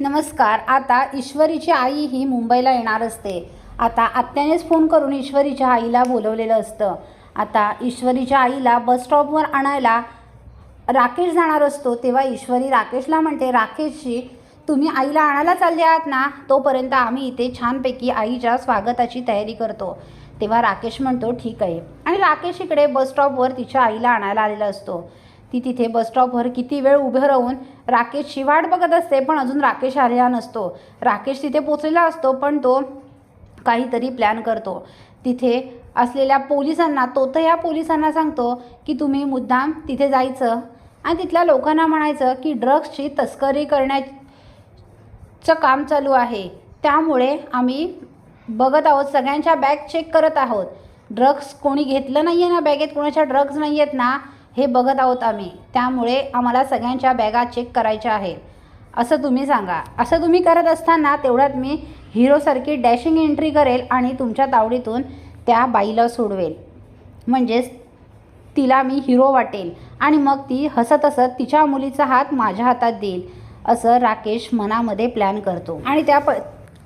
नमस्कार आता ईश्वरीची आई ही मुंबईला येणार असते. आता आत्यानेच फोन करून ईश्वरीच्या आईला बोलवलेलं असतं. आता ईश्वरीच्या आईला बस स्टॉपवर आणायला राकेश जाणार असतो तेव्हा ईश्वरी राकेशला म्हणते राकेशजी तुम्ही आईला आणायला चालले आहात ना? तोपर्यंत आम्ही इथे छानपैकी आईच्या स्वागताची तयारी करतो. तेव्हा राकेश म्हणतो ठीक आहे. आणि राकेश इकडे बस स्टॉपवर तिच्या आईला आणायला आलेला असतो. ती तिथे बसस्टॉपवर किती वेळ उभं राहून राकेशची वाट बघत असते पण अजून राकेश आलेला नसतो. राकेश तिथे पोचलेला असतो पण तो काहीतरी प्लॅन करतो. तिथे असलेल्या पोलिसांना तो तर या पोलिसांना सांगतो की तुम्ही मुद्दाम तिथे जायचं. आणि तिथल्या लोकांना म्हणायचं की ड्रग्सची तस्करी करण्याचं काम चालू आहे. त्यामुळे आम्ही बघत आहोत सगळ्यांच्या बॅग चेक करत आहोत. ड्रग्स कोणी घेतलं नाही आहे ना बॅगेत कोणाच्या ड्रग्ज नाही आहेत ना? हे बघत आहोत आम्ही. त्यामुळे आम्हाला सगळ्यांच्या बॅगा चेक करायच्या आहेत. असं तुम्ही सांगा. असं तुम्ही करत असताना तेवढ्यात मी हिरोसारखी डॅशिंग एंट्री करेल आणि तुमच्या तावडीतून त्या बाईला सोडवेल. म्हणजेच तिला मी हिरो वाटेल आणि मग ती हसत हसत तिच्या मुलीचा हात माझ्या हातात देईल असं राकेश मनामध्ये प्लॅन करतो. आणि त्या प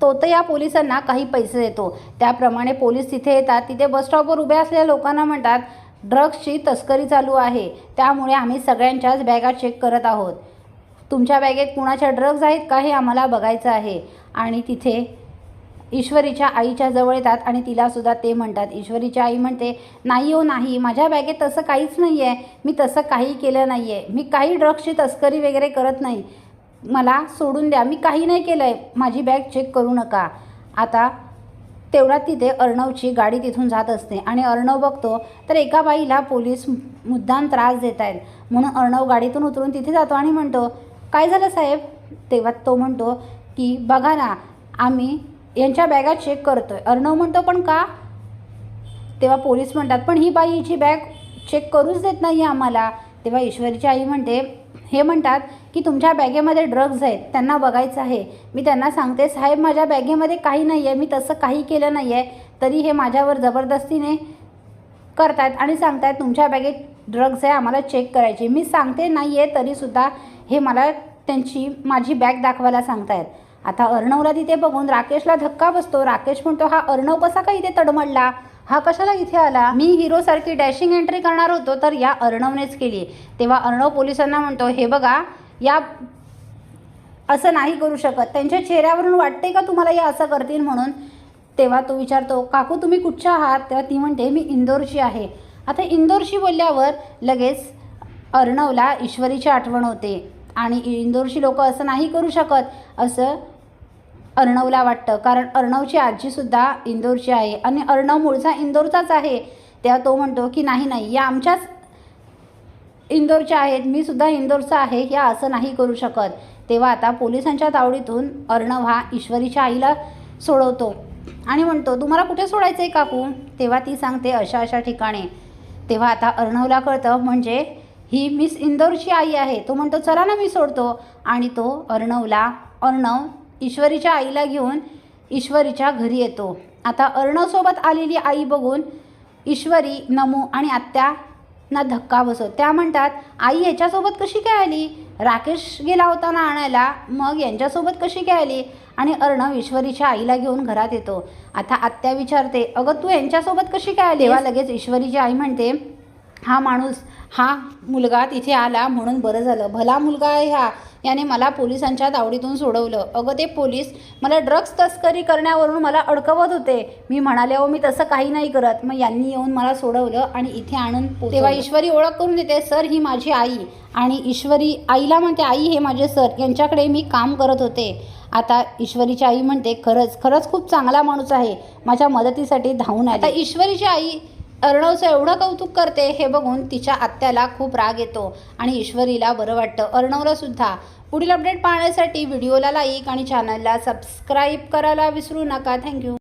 तो तर या पोलिसांना काही पैसे देतो. त्याप्रमाणे पोलीस तिथे येतात. तिथे बसस्टॉपवर उभ्या उभे असलेल्या लोकांना म्हणतात ड्रग्सची तस्करी चालू आहे. त्यामुळे आम्ही सगळ्यांच्याच बॅगा चेक करत आहोत. तुमच्या बॅगेत कुणाच्या ड्रग्ज आहेत का हे आम्हाला बघायचं आहे. आणि तिथे ईश्वरीच्या आईच्या जवळ येतात आणि तिलासुद्धा ते म्हणतात. ईश्वरीच्या आई म्हणते नाही हो नाही माझ्या बॅगेत तसं काहीच नाही आहे मी तसं काही केलं नाही आहे मी काही ड्रग्सची तस्करी वगैरे करत नाही. मला सोडून द्या. मी काही नाही केलं आहे माझी बॅग चेक करू नका. आता तेवढ्यात तिथे अर्णवची गाडी तिथून जात असते. आणि अर्णव बघतो तर एका बाईला पोलीस मुद्दाम त्रास देत आहेत. म्हणून अर्णव गाडीतून उतरून तिथे जातो आणि म्हणतो काय झालं साहेब? तेव्हा तो म्हणतो की बघा ना आम्ही यांच्या बॅगा चेक करतो आहे अर्णव म्हणतो पण का? तेव्हा पोलीस म्हणतात पण ही बाई हिची बॅग चेक करूच देत नाही आहे आम्हाला. तेव्हा ईश्वरीची आई म्हणते हे म्हणतात की तुमच्या बॅगेमध्ये ड्रग्ज आहेत त्यांना बघायचं आहे. मी त्यांना सांगते साहेब माझ्या बॅगेमध्ये काही नाही आहे मी तसं काही केलं नाही आहे तरी हे माझ्यावर जबरदस्तीने करतायत आणि सांगतायत तुमच्या बॅगेत ड्रग्ज आहे आम्हाला चेक करायचे. मी सांगते नाही आहे तरीसुद्धा हे मला त्यांची माझी बॅग दाखवायला सांगतायत. आता अर्णवला तिथे बघून राकेशला धक्का बसतो. राकेश म्हणतो हा अर्णव कसा काही इथे तडमडला? हा कशाला इथे आला? मी हिरोसारखी डॅशिंग एंट्री करणार होतो तर या अर्णवनेच केली. तेव्हा अर्णव पोलिसांना म्हणतो हे बघा या असं नाही करू शकत. त्यांच्या चेहऱ्यावरून वाटते का तुम्हाला या असं करतील म्हणून? तेव्हा तो विचारतो काकू तुम्ही कुठच्या आहात? तेव्हा ती म्हणते मी इंदोरची आहे. आता इंदोरशी बोलल्यावर लगेच अर्णवला ईश्वरीची आठवण होते आणि इंदोरशी लोक असं नाही करू शकत असं अर्णवला वाटतं. कारण अर्णवची आजीसुद्धा इंदोरची आहे आणि अर्णव मूळचा इंदोरचाच आहे. तेव्हा तो म्हणतो की नाही नाही या आमच्याच इंदोरच्या आहेत. मी सुद्धा इंदोरचा आहे. या असं नाही करू शकत. तेव्हा आता पोलिसांच्या तावडीतून अर्णव हा ईश्वरीच्या आईला सोडवतो आणि म्हणतो तुम्हाला कुठे सोडायचं आहे काकू? तेव्हा ती सांगते अशा अशा ठिकाणी. तेव्हा आता अर्णवला कळतं म्हणजे ही मिस इंदोरची आई आहे. तो म्हणतो चला ना मी सोडतो. आणि तो अर्णवला अर्णव ईश्वरीच्या आईला घेऊन ईश्वरीच्या घरी येतो. आता अर्णवसोबत आलेली आई बघून ईश्वरी नमू आणि आत्या ना धक्का बसव त्या म्हणतात आई याच्यासोबत कशी काय आली? राकेश गेला होता ना आणायला मग यांच्यासोबत कशी काय आली? आणि अर्णव ईश्वरीच्या आईला घेऊन घरात येतो. आता आत्या विचारते अगं तू यांच्यासोबत कशी काय आली? तेव्हा लगेच ईश्वरीची आई म्हणते हा माणूस हा मुलगा तिथे आला म्हणून बरं झालं. भला मुलगा आहे हा. याने मला पोलिसांच्या तावडीतून सोडवलं. अगं ते पोलीस मला ड्रग्स तस्करी करण्यावरून मला अडकवत होते. मी म्हणाले अहो मी तसं काही नाही करत. मग यांनी येऊन मला सोडवलं आणि इथे आणून तेव्हा ईश्वरी ओळख करून देते सर ही माझी आई. आणि ईश्वरी आईला म्हणते आई हे माझे सर. यांच्याकडे मी काम करत होते. आता ईश्वरीची आई म्हणते खरंच खरंच खूप चांगला माणूस आहे. माझ्या मदतीसाठी धावून आता ईश्वरीची आई अर्णवचं एवढं कौतुक करते हे बघून तिच्या आत्याला खूप राग येतो आणि ईश्वरीला बरं वाटतं. अर्णवला सुद्धा. पुढील अपडेट पाहण्यासाठी व्हिडिओला लाईक आणि चॅनलला सबस्क्राईब करायला विसरू नका. थँक्यू